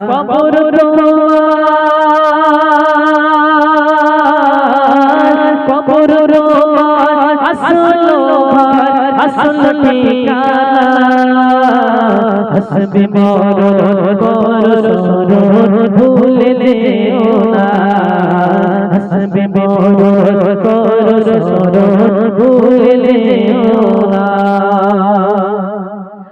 কবর তোমার কবর তোমার আসল আসল আসবে মরণ কর ভুলে যেও না কর ভুলে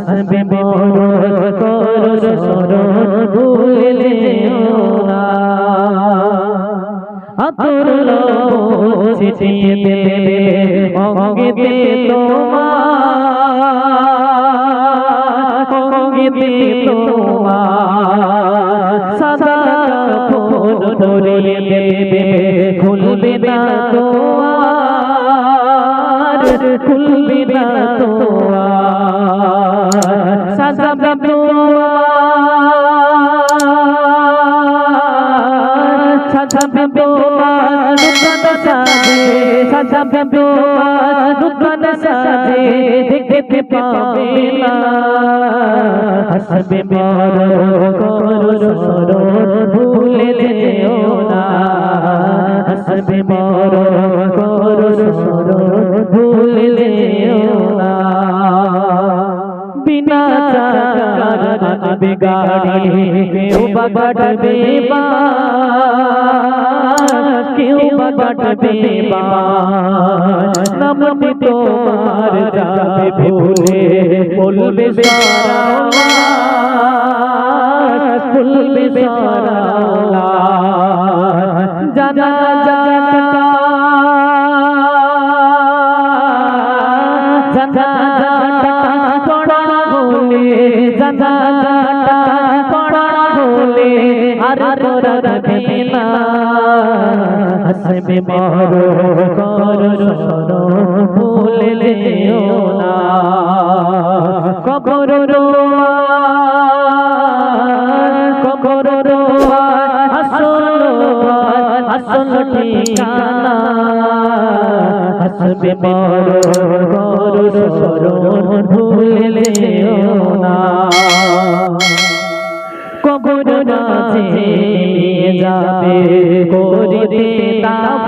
আসবে মরণ কর সরণ ভুলে আতর চিঠি দেবে অঙ্গেতে তোমার অঙ্গেতে না তোমার। সাদা তোমার সাদা তোমার নূতন সাজে সাদা তোমার নূতন সাজে, দেখতে পাবে না। হাসবে মরণ করো সরণ ভুলে যেও না। হাসবে মরণ बिगाड़े, क्यों बगट बेबास क्यों बगट बेबास नम तो मार जावे भूले, फुल बेसारा फुल बेसारा जाना जाता जाना जाता পড়া বলে, জানা জানা পড়া বলে, আর তোরা না। হসবে মরো, কর ভুলে না। কবর রোয়া আসল ঠিকানা হাসবে মরণ গরুর সরণ ভুলে না। কবর নাচে যাবে করিতে তাফো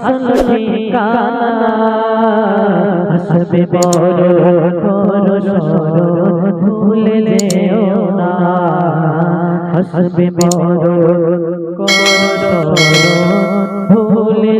আসল ঠিকানা হাসবে বড় বড় সরণ ভুলে যেও না হাসবে বড় বড় ভুলে